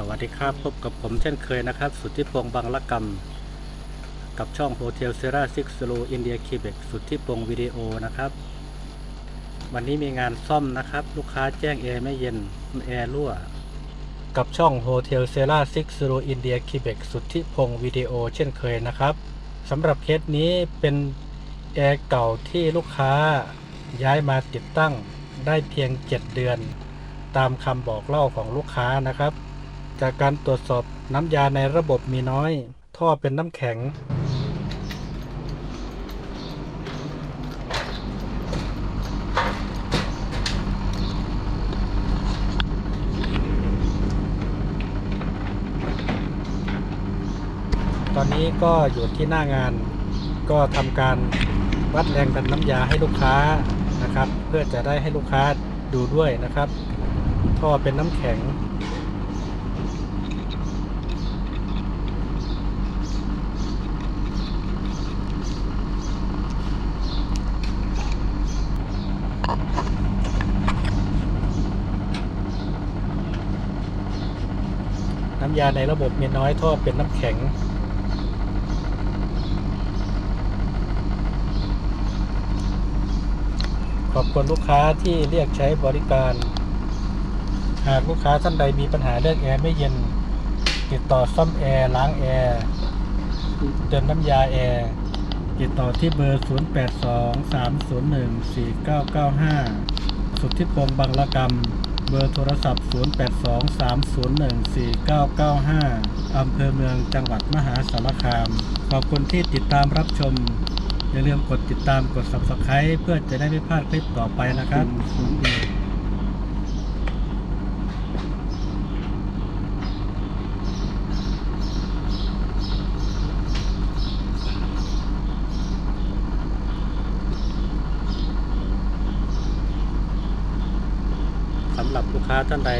สวัสดีครับ พบกับผมเช่นเคยนะครับ สุทธิพงษ์บางละกรรม กับช่องโฮเทลเซราซิกสโลอินเดียคิเบกสุทธิพงษ์วิดีโอนะครับ วันนี้มีงานซ่อมนะครับ ลูกค้าแจ้งแอร์ไม่เย็นแอร์รั่ว กับช่องโฮเทลเซราซิกสโลอินเดียคิเบกสุทธิพงษ์วิดีโอเช่นเคยนะครับสำหรับเคสนี้เป็นแอร์เก่าที่ลูกค้าย้ายมาติดตั้งได้เพียง 7 เดือน ตามคำบอกเล่าของลูกค้านะครับ จากการตรวจสอบน้ำยาในระบบมีน้อย ท่อเป็นน้ำแข็ง ตอนนี้ก็อยู่ที่หน้างาน ก็ทำการวัดแรงดันน้ำยาให้ลูกค้านะครับ เพื่อจะได้ให้ลูกค้าดูด้วยนะครับ ท่อเป็นน้ำแข็ง น้ำยาในระบบมีน้อยท่อเป็นน้ำแข็ง ขอบคุณลูกค้าที่เรียกใช้บริการ หากลูกค้าท่านใดมีปัญหาเรื่องแอร์ไม่เย็น ติดต่อซ่อมแอร์ล้างแอร์เติมน้ำยาแอร์ ติดต่อที่เบอร์ 0823014995 สุทธิพงษ์บางละกรรม เบอร์โทรศัพท์ 0823014995 อำเภอเมืองจังหวัดมหาสารคาม ขอบคุณที่ติดตามรับชม อย่าลืมกดติดตามกด subscribe เพื่อจะได้ไม่พลาดคลิปต่อไปนะครับ สำหรับลูกค้า ท่านใด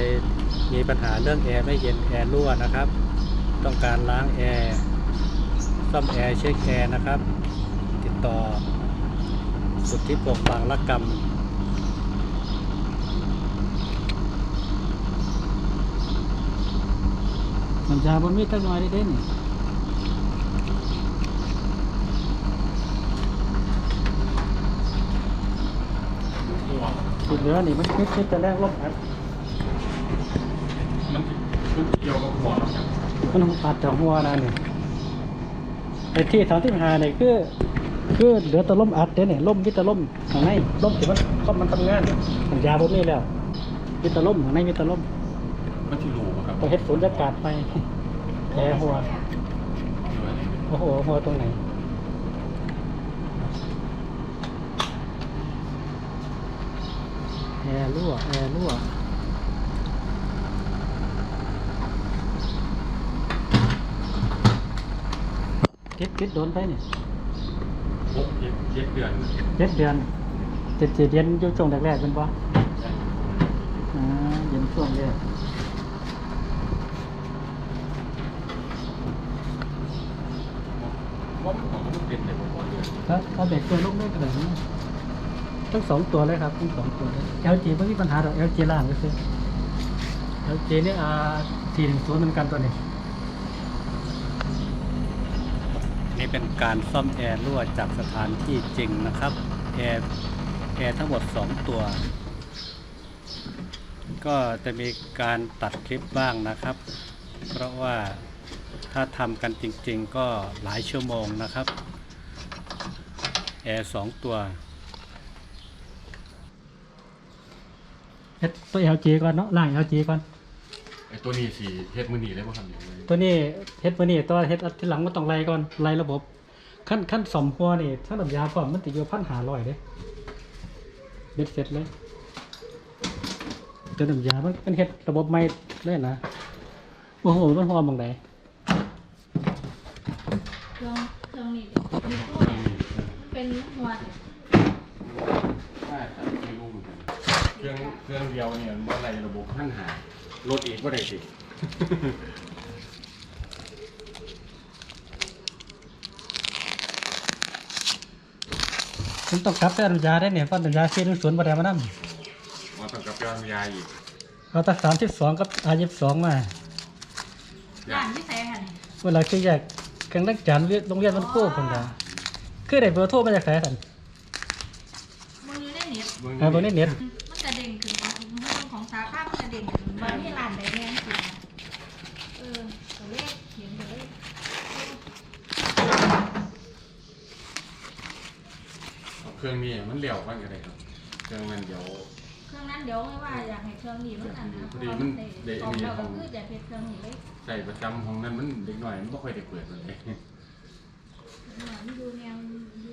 มีปัญหาเรื่องแอร์ไม่เย็นแอร์รั่วนะครับ ต้องการล้างแอร์ซ่อมแอร์เช็คแอร์นะครับ ติดต่อ สุทธิพงษ์บางละกรรมสัญญาบนมีตั้งน้อยได้เด่นติดเหลือนี่มันคิดคิดจะแรกลบอัดมันมัน เกี่ยวกับหัวครับมันอัดจากหัวนะนี่ไอ้ที่ทางที่หาเนี่ยคือคือเหลือแต่ล่มอัดเด้เนี่ยล่มวิตาล่มข้างในล่มที่มันก็มันทำงานสัญญาบนนี้แล้ววิตาล่มข้างในวิตาล่มมันที่รูปะครับก็เฮ็ดสูญญากาศไปแผลหัวโอ้โหหัวตรงไหนแอร์รั่วแอร์รั่ว เก็บเก็บโดนไปเนี่ยหกเจ็ดเจ็ดเดือนเจ็ดเดือนเจ็ดเจ็ดเดือนอยู่ช่วงแรกๆเป็นปะอ่าเย็นช่วงแรกว่ามันของมันเป็นในหัวเดือนถ้าถ้าเด็กตัวลูกเล็กกระดังทั้งสองตัวเลยครับทั้งสองตัวเลย LG ไม่มีปัญหาหรอก LG ล่างก็คือ LG นี่อ่าสี่หนึ่งศูนย์เหมือนกันตัวนี้ นี่ เป็นการซ่อมแอร์รั่วจากสถานที่จริงนะครับแอร์แอร์ทั้งหมด 2 ตัว ก็จะมีการตัดคลิปบ้างนะครับ เพราะว่าถ้าทำกันจริง ๆ ก็หลายชั่วโมงนะครับแอร์สองตัวเฮ็ดตัว LG ก่อนเนาะล่าง LG ก่อน ไอ้ตัวนี้สีเฮ็ดมือนีเลยป่ะครับอย่างไรตัวนี้เฮ็ดมื้อนี้ตัวเฮ็ดอันที่หลังมันต้องไล่ก่อนไล่ระบบขั้นขั้นสมหัวนี่ถ้าน้ำยาพร้อมมันติอยู่พันหาร้อยเด้เบ็ดเสร็จเลยตัวน้ำยามันเป็นเฮ็ดระบบใหม่เลยนะโอ้โหมันหัวบังไดลองลองนี่ดิเป็นหัวใช่ครับไม่รู้เหมือนกันเครื่องเครื่องเดียวเนี่ยว่าอะไรระบบขั้นหารถอีกว่าได้สิ มันต้องกลับไปเอาน้ำยาได้เนี่ยเพราะน้ำยาซีนึงศูนย์บ่ได้มานำมาต้องกับยอนยาอีกเอาแตัสามสิบสองกับอายี่สิบสองมาร้านที่แซงอะนี่เวลาคืออยากกันนักจันเรียนโรงเรียนมันโค้คนดาคือได้เบอร์โทรมาจากไหนสันมึงอยู่ในเน็ตอ่าเบอร์ในเน็ต ระเด้งขึ้นมันให้ร้านใดแน่สิเออตัวเลขเขียนเลยเอาเครื่องนี้มันเหลวกันก็ได้ครับ เครื่องนั้นเดี๋ยว เครื่องนั้นเดี๋ยวไม่ว่าอยากให้เครื่องนี้มันอันนะพอดีมันได้ของเราก็นนี้คืออยากให้เครื่องนี้เลยใส่ประจำของนั้นมันเด็กหน่อยมันไม่ค่อยได้เปิดมันเลย มันดูแนวดู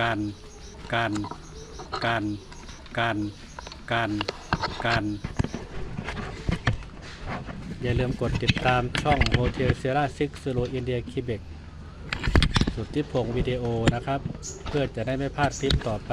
การการการการการการอย่าลืมกดติดตามช่องโฮเทลเซราซิกซ์โรอินเดียคิเบกสุดที่พงวิดีโอนะครับ เพื่อจะได้ไม่พลาดคลิปต่อไป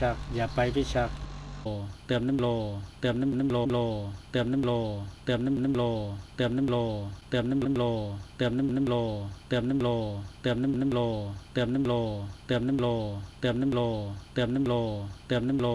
ชัก อย่าไปพิชักโลเติมน้ำโล เติมน้ำน้ำโลโล เติมน้ำโล เติมน้ำน้ำโล เติมน้ำโล เติมน้ำน้ำโล เติมน้ำน้ำโล เติมน้ำโล เติมน้ำน้ำโล เติมน้ำโล เติมน้ำโล เติมน้ำโล เติมน้ำโล เติมน้ำโล